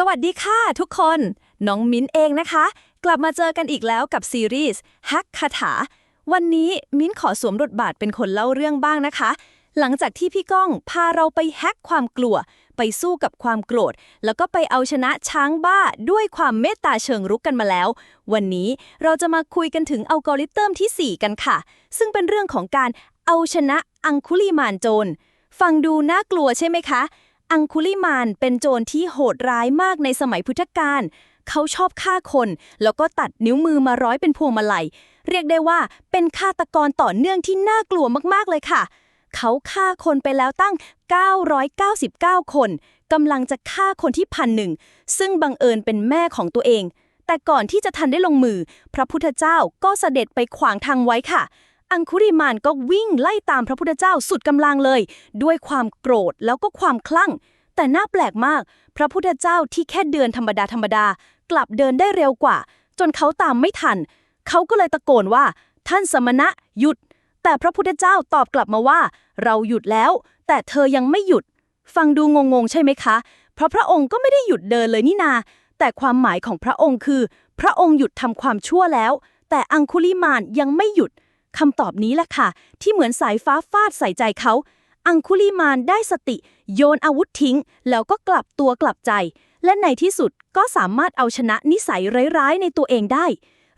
สวัสดีค่ะทุกคน น้องมิ้นเองนะคะ กลับมาเจอกันอีกแล้วกับซีรีส์ฮักคาถา วันนี้มิ้นขอสวมบทบาทเป็นคนเล่าเรื่องบ้างนะคะ หลังจากที่พี่ก้องพาเราไปแฮกความกลัว ไปสู้กับความโกรธ แล้วก็ไปเอาชนะช้างบ้าด้วยความเมตตาเชิงรุกกันมาแล้ว วันนี้เราจะมาคุยกันถึงอัลกอริทึมทีสี่4 กันค่ะ ซึ่งเป็นเรื่องของการเอาชนะอังคุลิมานโจรฟังดูน่ากลัวใช่ไหมคะ อังคุลิมานเป็นโจรที่โหดร้ายมากในสมัยพุทธกาล เขาชอบฆ่าคน แล้วก็ตัดนิ้วมือมาร้อยเป็นพวงมาลัย เรียกได้ว่าเป็นฆาตกรต่อเนื่องที่น่ากลัวมากๆเลยค่ะ เขาฆ่าคนไปแล้วตั้ง 999 คน กำลังจะฆ่าคนที่พันหนึ่ง ซึ่งบังเอิญเป็นแม่ของตัวเอง แต่ก่อนที่จะทันได้ลงมือ พระพุทธเจ้าก็เสด็จไปขวางทางไว้ค่ะ อังคุริมานก็วิ่งไล่ตามพระพุทธเจ้าสุดกำลังเลย ด้วยความโกรธแล้วก็ความคลั่ง แต่น่าแปลกมาก พระพุทธเจ้าที่แค่เดินธรรมดาธรรมดากลับเดินได้เร็วกว่า จนเขาตามไม่ทัน เขาก็เลยตะโกนว่า ท่านสมณะหยุด แต่พระพุทธเจ้าตอบกลับมาว่า เราหยุดแล้ว แต่เธอยังไม่หยุด ฟังดูงงๆใช่ไหมคะ เพราะพระองค์ก็ไม่ได้หยุดเดินเลยนี่นา แต่ความหมายของพระองค์คือ พระองค์หยุดทำความชั่วแล้ว แต่อังคุลิมานยังไม่หยุด คำตอบนี้แหละค่ะ ที่เหมือนสายฟ้าฟาดใส่ใจเขา อังคุลิมานได้สติ โยนอาวุธทิ้ง แล้วก็กลับตัวกลับใจ และในที่สุดก็สามารถเอาชนะนิสัยร้ายๆในตัวเองได้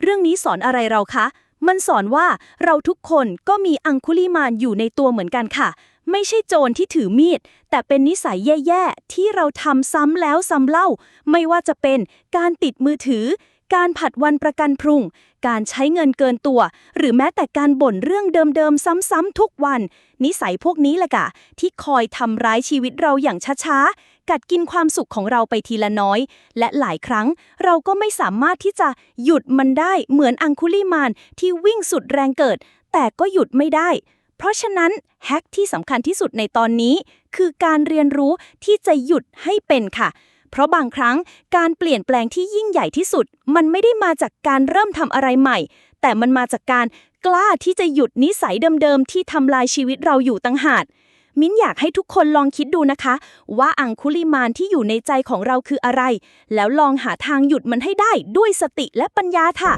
เรื่องนี้สอนอะไรเราคะ มันสอนว่าเราทุกคนก็มีอังคุลิมานอยู่ในตัวเหมือนกันค่ะ ไม่ใช่โจรที่ถือมีด แต่เป็นนิสัยแย่ๆที่เราทำซ้ำแล้วซ้ำเล่า ไม่ว่าจะเป็นการติดมือถือ การผัดวันประกันพรุ่ง การใช้เงินเกินตัว หรือแม้แต่การบ่นเรื่องเดิมๆ ซ้ำๆทุกวัน นิสัยพวกนี้แหละกะ ที่คอยทำร้ายชีวิตเราอย่างช้าๆ กัดกินความสุขของเราไปทีละน้อย และหลายครั้งเราก็ไม่สามารถที่จะหยุดมันได้เหมือนอังคุลิมานที่วิ่งสุดแรงเกิด แต่ก็หยุดไม่ได้ เพราะฉะนั้นแฮกที่สำคัญที่สุดในตอนนี้ คือการเรียนรู้ที่จะหยุดให้เป็นค่ะ เพราะบางครั้งการเปลี่ยนแปลงที่ยิ่งใหญ่ที่สุด มันไม่ได้มาจากการเริ่มทำอะไรใหม่ แต่มันมาจากการกล้าที่จะหยุดนิสัยเดิมๆที่ทำลายชีวิตเราอยู่ตั้งหากมิ้นอยากให้ทุกคนลองคิดดูนะคะ ว่าอังคุลิมานที่อยู่ในใจของเราคืออะไร แล้วลองหาทางหยุดมันให้ได้ด้วยสติและปัญญาค่ะ